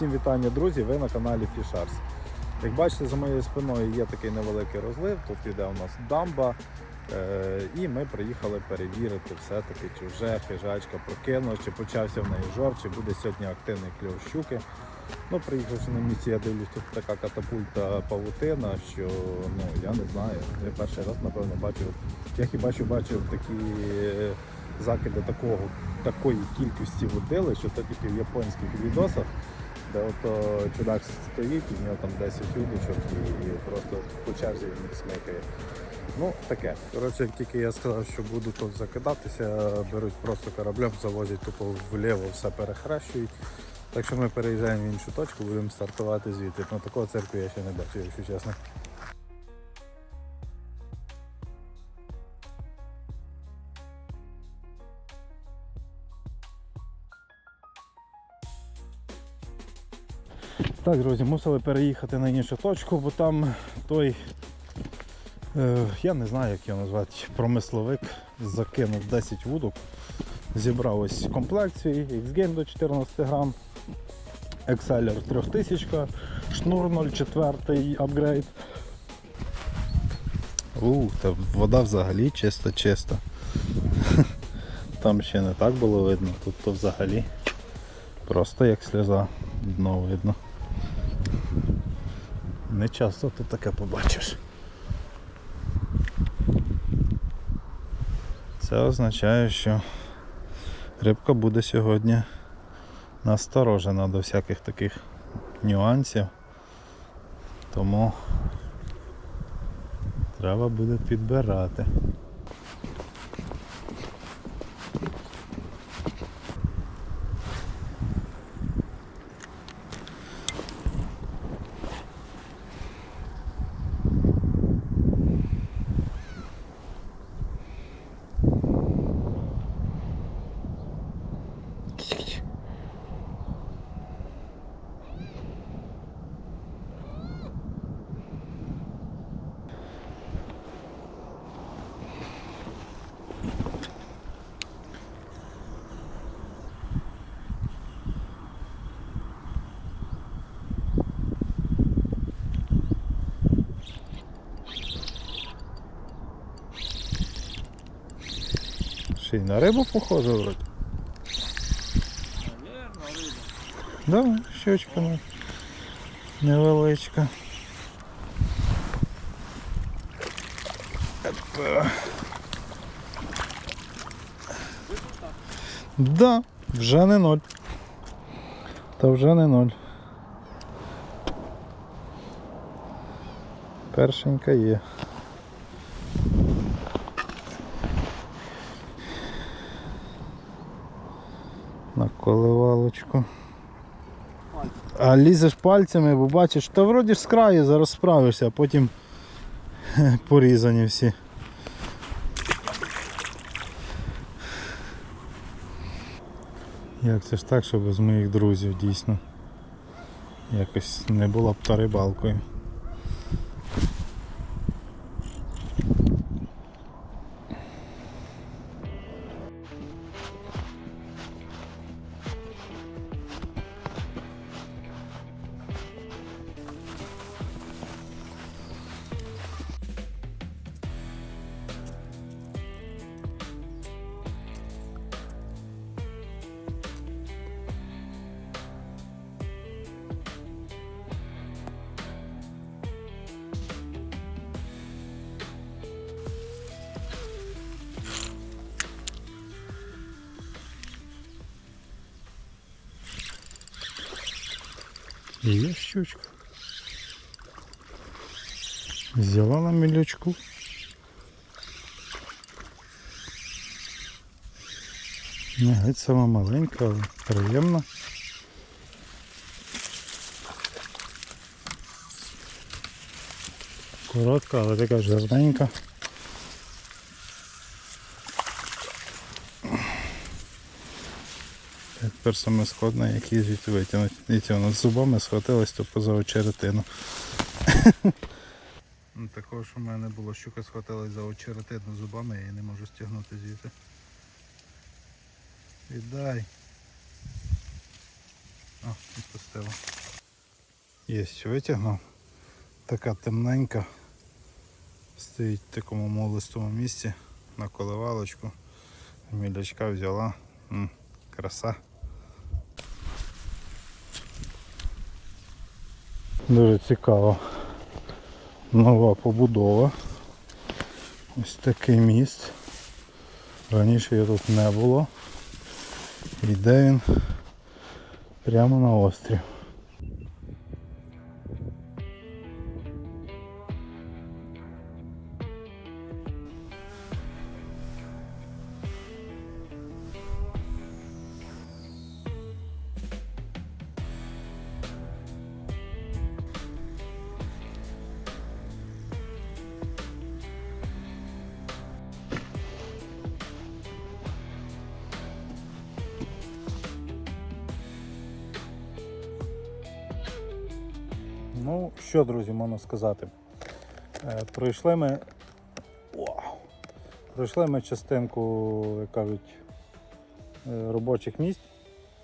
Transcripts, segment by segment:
Всім вітання, друзі! Ви на каналі Fishers. Як бачите, за моєю спиною є такий невеликий розлив. Тут іде у нас дамба. Е, і ми приїхали перевірити все-таки, чи вже хижачка прокинула, чи почався в неї жор, чи буде сьогодні активний кльов щуки. Ну, приїхавши на місці, я дивлюсь, тут така катапульта павутина, що ну я не знаю. Я перший раз, напевно, бачив. Я хіба що бачив такі е, закиди такого, такої кількості водили, що це тільки в японських відосах, де ото чудак стоїть, і в нього там 10 удочок і просто по черзі він їх смикає. Ну, таке. Коротше, як тільки я сказав, що буду тут закидатися, беруть просто кораблем, завозять тупо вліво, все перехрещують. Так що ми переїжджаємо в іншу точку, будемо стартувати звідти. Ну такого церкви я ще не бачив, якщо чесно. Так, друзі, мусили переїхати на іншу точку, бо там той, е, я не знаю, як його назвати, промисловик закинув 10 вудок, зібрав ось комплекції, X-Game до 14 грам, Exceller 3000, шнур 04 апгрейд. У, та вода взагалі чиста-чиста. Там ще не так було видно, тут то взагалі просто як сльоза дно видно. Не часто тут таке побачиш. Це означає, що рибка буде сьогодні насторожена до всяких таких нюансів. Тому треба буде підбирати. Ще й на рибу похоже вроді. Наверно, риба. Да, щучка ну, невеличка. Опа. Да, вже не ноль. Та вже не ноль. Першенька є. На коливалочку. А лізеш пальцями, бо бачиш, та вроді ж з краю зараз справишся, а потім порізані всі. Як це ж так, щоб з моїх друзів дійсно якось не була б та рибалкою. Є щучка. Взяла на мілючку. Не геть сама маленька, але приємна. Коротка, але така жирненька. Тепер саме складне, як її звідти витягнути. Дивіться, вона з зубами схватилась то поза очеретину. Ну, Такого, що в мене було, щука схватилась за очеретину зубами, я її не можу стягнути звідти. Віддай. О, відпустила. Є, витягнув. Така темненька. Стоїть в такому молистому місці на коливалочку. Мілячка взяла. М, краса. Дуже цікава Нова побудова. Ось такий міст. Раніше його тут не було. Йде він прямо на острів. Ну, що, друзі, можна сказати? Е, Пройшли ми. Пройшли ми частинку, як кажуть, е, робочих місць.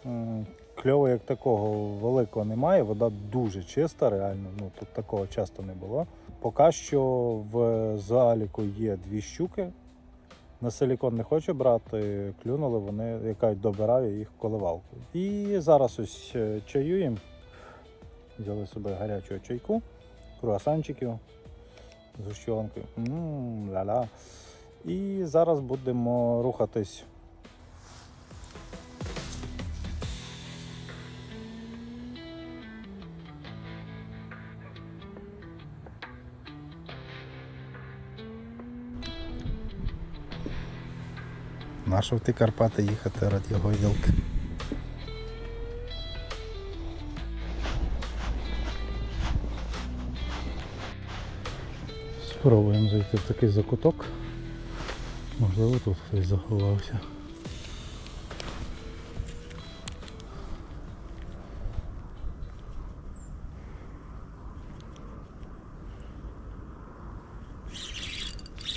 М, Кльову як такого великого немає, вода дуже чиста, реально. Ну, тут такого часто не було. Поки що в заліку є дві щуки. На силікон не хочу брати, клюнули вони, яка добираю їх коливалкою. І зараз ось е, чаюємо. Взяли собі гарячого чайку, круасанчиків з гущонкою. Ля-ля. І зараз будемо рухатись. Нащо в ті Карпати їхати раді гойдалки? Спробуємо зайти в такий закуток. Можливо тут хтось заховався.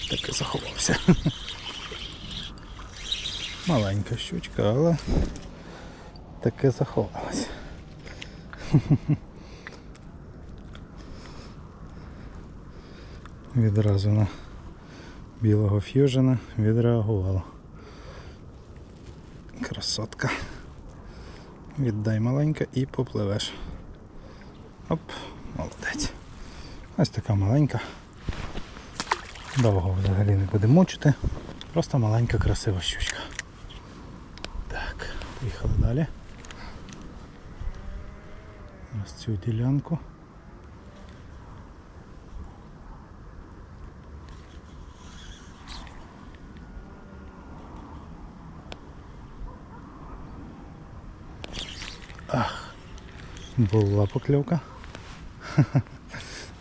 Таки заховався. Маленька щучка, але таки заховалася. Відразу на білого ф'южена відреагувала. Красотка. Віддай маленька і попливеш. Оп, молодець. Ось така маленька. Довго взагалі не буде мучити. Просто маленька красива щучка. Так, поїхали далі. Ось цю ділянку. Була покльовка.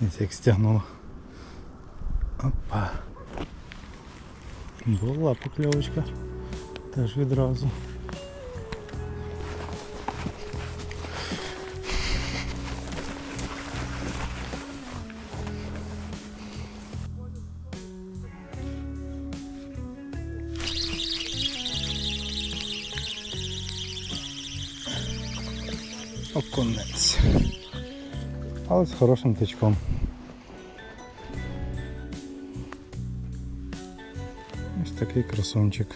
Ось як стягнуло. Опа. Була покльовочка. Теж відразу. Окунець. Але з хорошим тичком. Ось такий красунчик.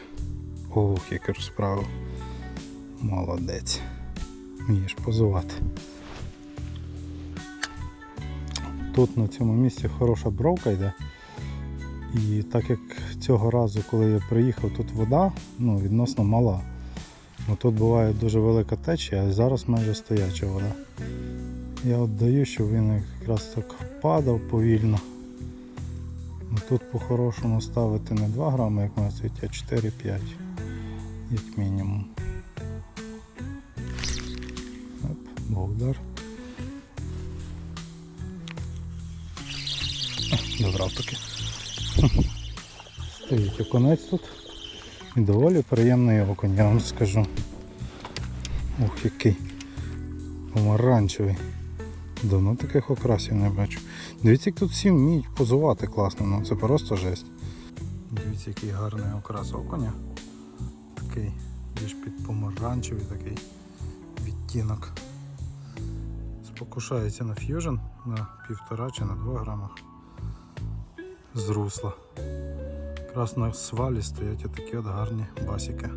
Ох, як розправив. Молодець. Вмієш позувати. Тут на цьому місці хороша бровка йде. І так як цього разу, коли я приїхав, тут вода ну, відносно мала. Ну, тут буває дуже велика течія, а зараз майже стояча вода. Я от даю, щоб він якраз так падав повільно. Ну, Тут по-хорошому ставити не 2 грами, як має стоїть, а 4-5, як мінімум. Оп, бовдар. Добрав таки. Стоїть оконець тут. І доволі приємний окунь, я вам скажу. Ух, який помаранчевий. Давно таких окрасів не бачу. Дивіться, як тут всі вміють позувати класно, ну це просто жесть. Дивіться, який гарний окрас окуня. Такий більш під помаранчевий такий відтінок. покушається на ф'южн на півтора чи на 2 грамах з русла. Якраз на свалі стоять отакі от гарні басики.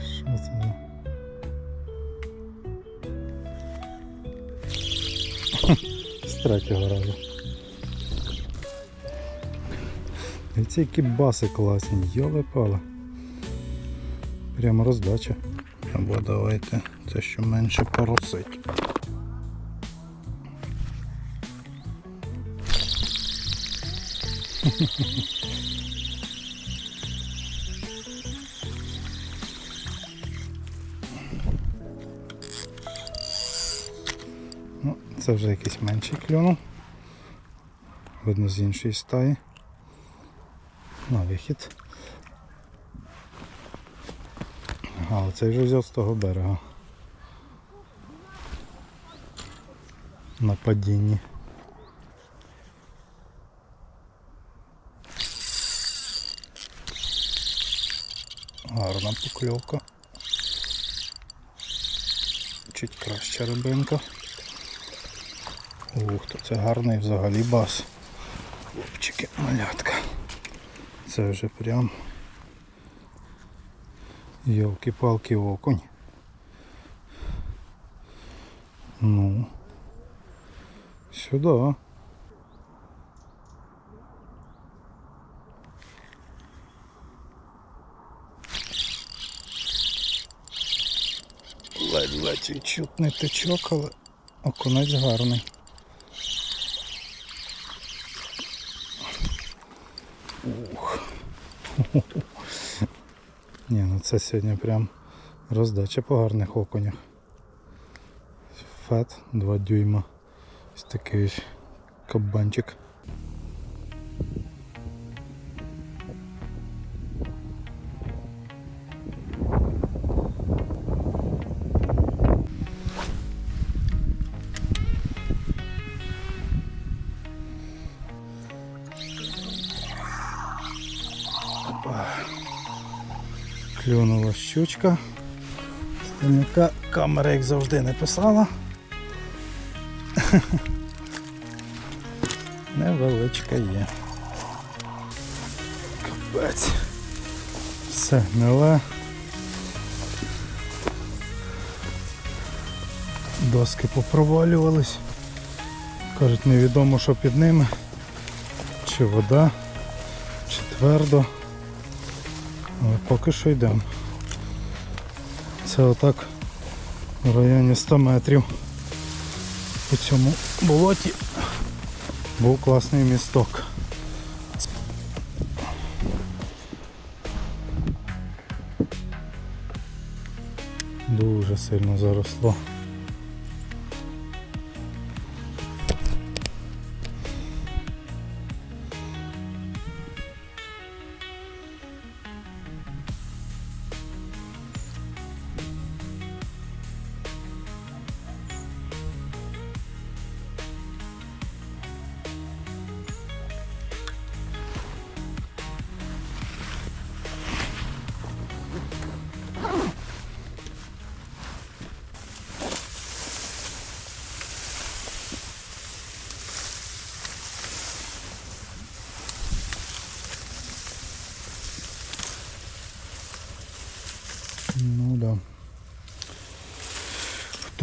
Що це? Третього разу. І ці які баси класні, йоле пале. Прямо роздача. Або давайте це що менше поросить. Ну, це вже якийсь менший клюнув. Видно з іншої стаї. На вихід. Ага, оцей вже взяв з того берега. На падінні. Гарна покльовка. Чуть краща рибинка. Ух, то це гарний взагалі бас. Хлопчики, малятка. Це вже прям Йолки-палки окунь. Ну. Сюда. Ледь-ледь відчутний течок, але окунець гарний. Ух. Ні, ну це сьогодні прям роздача по гарних окунях. Фет 2 дюйма. Ось такий ось кабанчик. Клюнула щучка. Стальника камера, як завжди, не писала. Невеличка є. Капець. Все, гниле. Доски попровалювались. Кажуть, невідомо, що під ними. Чи вода, чи твердо. Поки що йдемо. Це отак в районі 100 метрів у цьому болоті був класний місток. Дуже сильно заросло.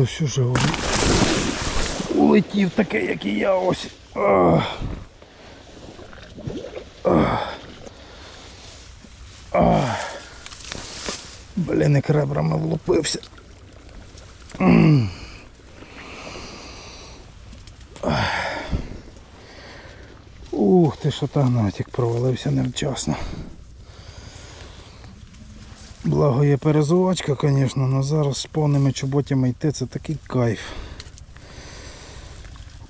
Хтось уже у- улетів таке, як і я ось. Блін, як ребрами влупився. Ух ти, що тагнатик провалився невчасно. Благо є перезувачка, звісно, але зараз з повними чоботями йти це такий кайф.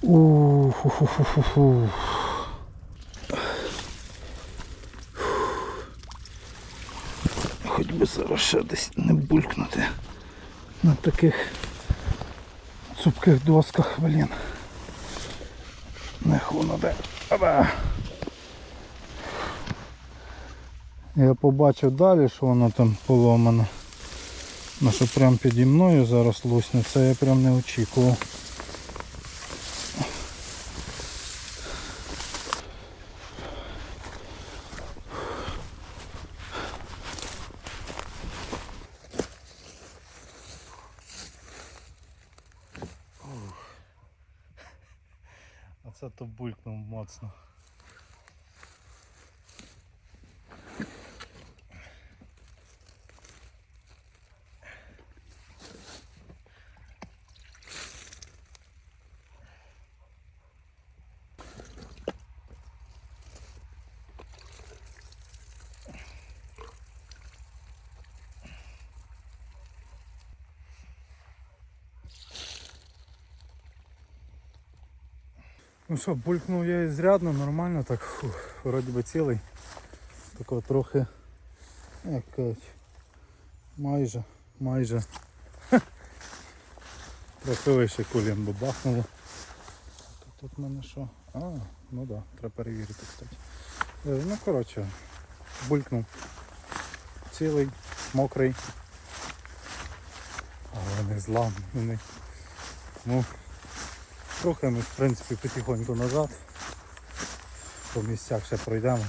Ух. Хоч би зараз ще десь не булькнути на таких цупких досках, блін. Не воно де. Аба. Я побачив далі, що воно там поломане. Ну що прямо піді мною зараз лусне, це я прям не очікував. А це то булькнув моцно. Ну що, булькнув я ізрядно, нормально так, вроді би цілий. Тако трохи, як кажуть, майже, майже. Хе. Трохи вище кулем бабахнуло. Тут, тут в мене що? А, ну да, треба перевірити, кстати. Е, Ну коротше, булькнув. Цілий, мокрий. Але не зламаний. Ну, Ми, в принципі, потихоньку назад. По місцях ще пройдемо.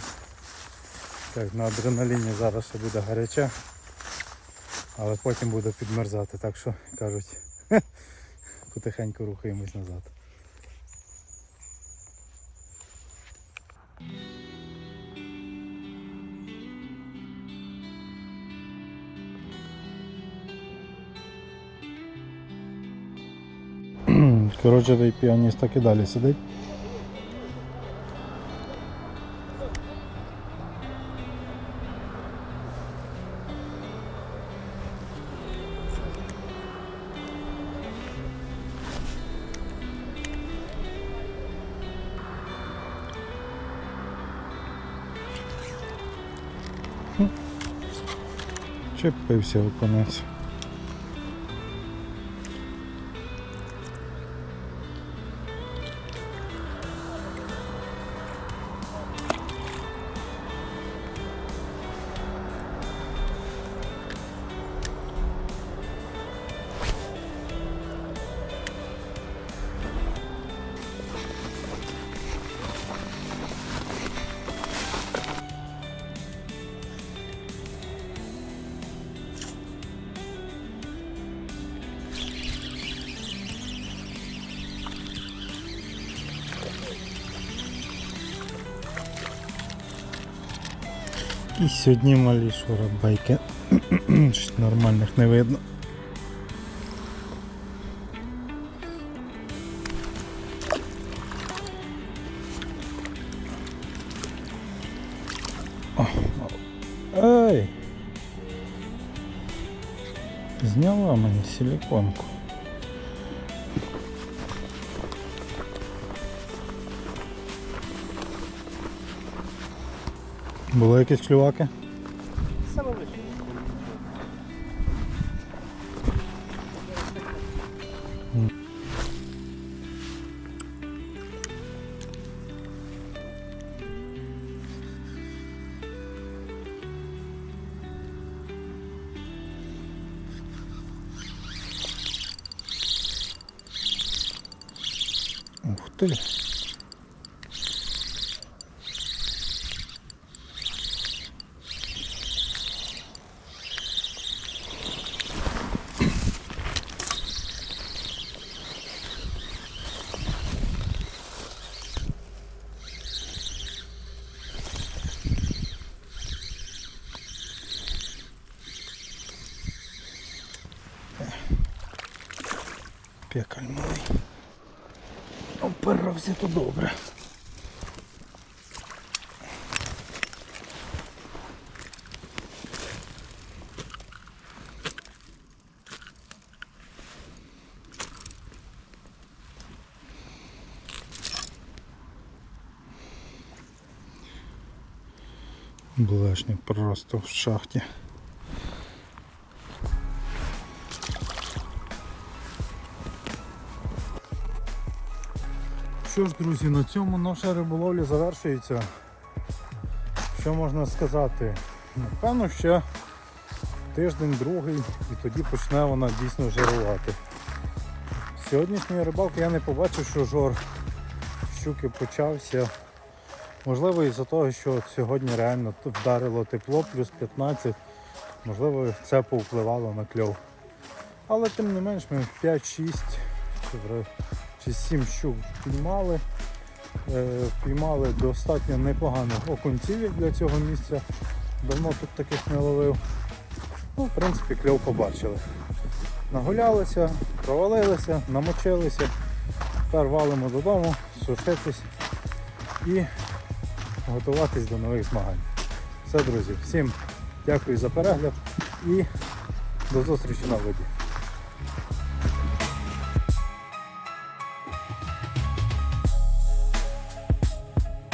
Так, на адреналіні зараз ще буде гаряче, але потім буде підмерзати, так що кажуть, потихеньку рухаємось назад. Коротше, той піаніст так і далі сидить. Чепився оконець. І сьогодні малі шурабайки. Нормальних не видно. О, Ей! Зняла мені силиконку. Були якісь клюваки? Пекаль малий. Опирався то добре. Блешник просто в шахті. Що ж, друзі, на цьому наша риболовля завершується. Що можна сказати? Напевно, ще тиждень, другий, і тоді почне вона дійсно жирувати. Сьогоднішньої рибалки я не побачив, що жор щуки почався. Можливо, із-за того, що сьогодні реально вдарило тепло, плюс 15, можливо, це повпливало на кльов. Але тим не менш ми 5-6 чи вре- 7 щук піймали. Е, Піймали достатньо непоганих окунців для цього місця. Давно тут таких не ловив. Ну, в принципі, кльов побачили. Нагулялися, провалилися, намочилися. Тепер валимо додому, сушитись і готуватись до нових змагань. Все, друзі, всім дякую за перегляд і до зустрічі на воді.